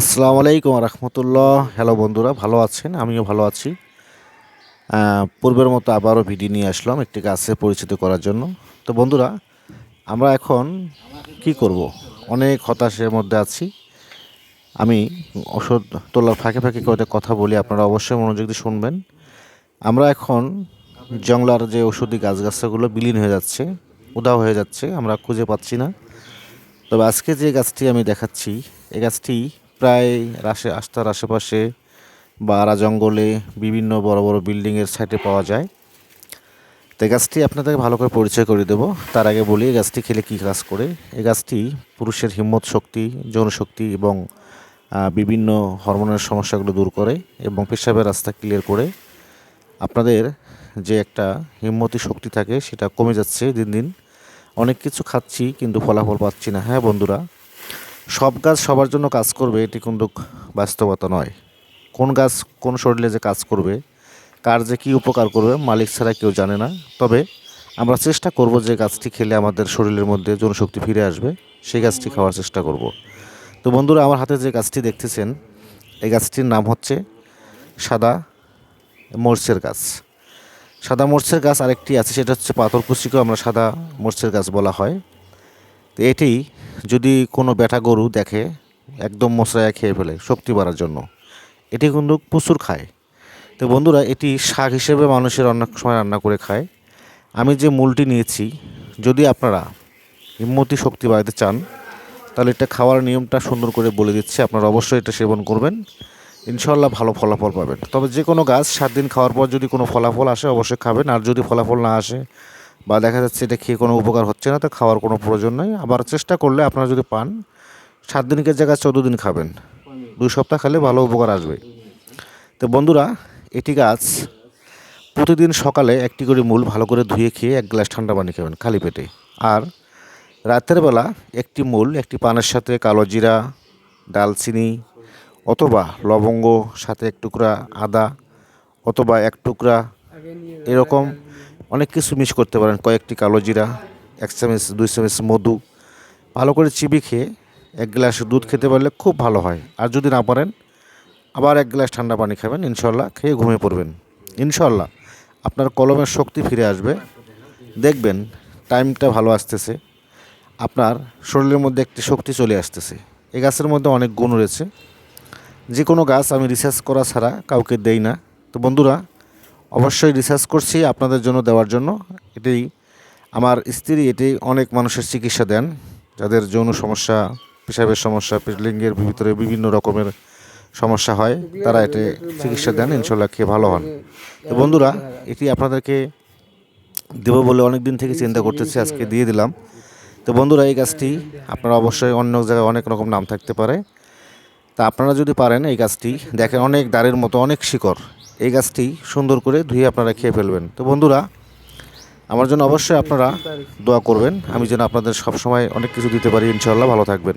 আসসালামু আলাইকুম রহমতুল্লাহ। হ্যালো বন্ধুরা, ভালো আছেন? আমিও ভালো আছি। পূর্বের মতো আবারও ভিডিও নিয়ে আসলাম একটি গাছে পরিচিত করার জন্য। তো বন্ধুরা, আমরা এখন কি করব? অনেক হতাশের মধ্যে আছি। আমি ওষুধ তোলার ফাঁকে ফাঁকে কয়েকটা কথা বলি, আপনারা অবশ্যই মনোযোগ দিয়ে শুনবেন। আমরা এখন জংলার যে ওষুধি গাছগাছাগুলো বিলীন হয়ে যাচ্ছে, উধাও হয়ে যাচ্ছে, আমরা খুঁজে পাচ্ছি না। তবে আজকে যে গাছটি আমি দেখাচ্ছি এই গাছটি প্রায় রাশে রাস্তার আশেপাশে বা আরা জঙ্গলে, বিভিন্ন বড় বড় বিল্ডিংয়ের সাইডে পাওয়া যায়। তো এই গাছটি আপনাদেরকে ভালো করে পরিচয় করে দেবো। তার আগে বলি, এই গাছটি খেলে কী কাজ করে? এই গাছটি পুরুষের হিম্মত শক্তি যৌনশক্তি এবং বিভিন্ন হরমোনের সমস্যাগুলো দূর করে এবং পেশাবের রাস্তা ক্লিয়ার করে। আপনাদের যে একটা হিম্মতি শক্তি থাকে, সেটা কমে যাচ্ছে দিন দিন। অনেক কিছু খাচ্ছি, কিন্তু ফলাফল পাচ্ছি না। হ্যাঁ বন্ধুরা সব গাছ সবার জন্য কাজ করবে এটি কিন্তু বাস্তবতা নয়। কোন গাছ কোন শরীরে যে কাজ করবে, কার যে কী উপকার করবে মালিক ছাড়া কেউ জানে না। তবে আমরা চেষ্টা করব যে গাছটি খেলে আমাদের শরীরের মধ্যে জনশক্তি ফিরে আসবে, সেই গাছটি খাওয়ার চেষ্টা করব। তো বন্ধুরা, আমার হাতে যে গাছটি দেখতেছেন, এই গাছটির নাম হচ্ছে সাদা মরচের গাছ। সাদা মরচের গাছ আরেকটি আছে, সেটা হচ্ছে পাথরকুচিকেও আমরা সাদা মরচের গাছ বলা হয়। তো এটি যদি কোনো ব্যাটা গরু দেখে, একদম মশলায় খেয়ে ফেলে শক্তি বাড়ার জন্য, এটি কিন্তু প্রচুর খায়। তো বন্ধুরা, এটি শাক হিসেবে মানুষের অনেক সময় রান্না করে খায়। আমি যে মূলটি নিয়েছি, যদি আপনারা হিম্মতি শক্তি বাড়াতে চান, তাহলে এটা খাওয়ার নিয়মটা সুন্দর করে বলে দিচ্ছি। আপনারা অবশ্যই এটা সেবন করবেন। ইনশাল্লাহ ভালো ফলাফল পাবেন। তবে যে কোনো গাছ সাত দিন খাওয়ার পর যদি কোনো ফলাফল আসে, অবশ্যই খাবেন। আর যদি ফলাফল না আসে বা দেখা যাচ্ছে এটা খেয়ে কোনো উপকার হচ্ছে না, তো খাওয়ার কোনো প্রয়োজন নেই। আবার চেষ্টা করলে আপনারা যদি পান, সাত দিনকের জায়গায় চোদ্দ দিন খাবেন। দুই সপ্তাহ খেলে ভালো উপকার আসবে। তো বন্ধুরা, এটি গাছ প্রতিদিন সকালে একটি করে মূল ভালো করে ধুয়ে খেয়ে এক গ্লাস ঠান্ডা পানি খাবেন খালি পেটে। আর রাতের বেলা একটি মূল, একটি পানের সাথে কালো জিরা, ডালচিনি অথবা লবঙ্গ, সাথে এক টুকরা আদা অথবা এক টুকরা এরকম অনেক কিছু মিক্স করতে পারেন। কয়েকটি কালো জিরা, এক চামচ, দুই চামচ মধু। ভালো করে চিবি খেয়ে এক গ্লাস দুধ খেতে পারলে খুব ভালো হয়। আর যদি না পারেন, আবার এক গ্লাস ঠান্ডা পানি খাবেন ইনশাল্লাহ খেয়ে ঘুমিয়ে পড়বেন। ইনশাল্লাহ আপনার কলমের শক্তি ফিরে আসবে। দেখবেন টাইমটা ভালো আসতেছে। আপনার শরীরের মধ্যে একটি শক্তি চলে আসতেছে। এই গাছের মধ্যে অনেক গুণ রয়েছে। যে কোনো গাছ আমি রিসার্চ করা ছাড়া কাউকে দেই না। তো বন্ধুরা অবশ্যই রিসার্চ করছি আপনাদের জন্য দেওয়ার জন্য। এটি আমার স্ত্রী, এটি অনেক মানুষের চিকিৎসা দেন, যাদের যৌন সমস্যা, পেশাবের সমস্যা লিঙ্গের ভিতরে বিভিন্ন রকমের সমস্যা হয়, তারা এটি চিকিৎসা দেন ইনশাল্লাহ খেয়ে ভালো হন। তো বন্ধুরা, এটি আপনাদেরকে দেবো বলে অনেক দিন থেকে চিন্তা করতেছি, আজকে দিয়ে দিলাম। তো বন্ধুরা, এই গাছটি আপনারা অবশ্যই অন্য জায়গায় অনেক রকম নাম থাকতে পারে। তা আপনারা যদি পারেন এই গাছটি, দেখেন অনেক দাঁড়ের মতো, অনেক শিকড়। এই গাছটি সুন্দর করে ধুয়ে আপনারা খেয়ে ফেলবেন। তো বন্ধুরা, আমার জন্য অবশ্যই আপনারা দোয়া করবেন। আমি যেন আপনাদের সবসময় অনেক কিছু দিতে পারি। ইনশাল্লাহ ভালো থাকবেন।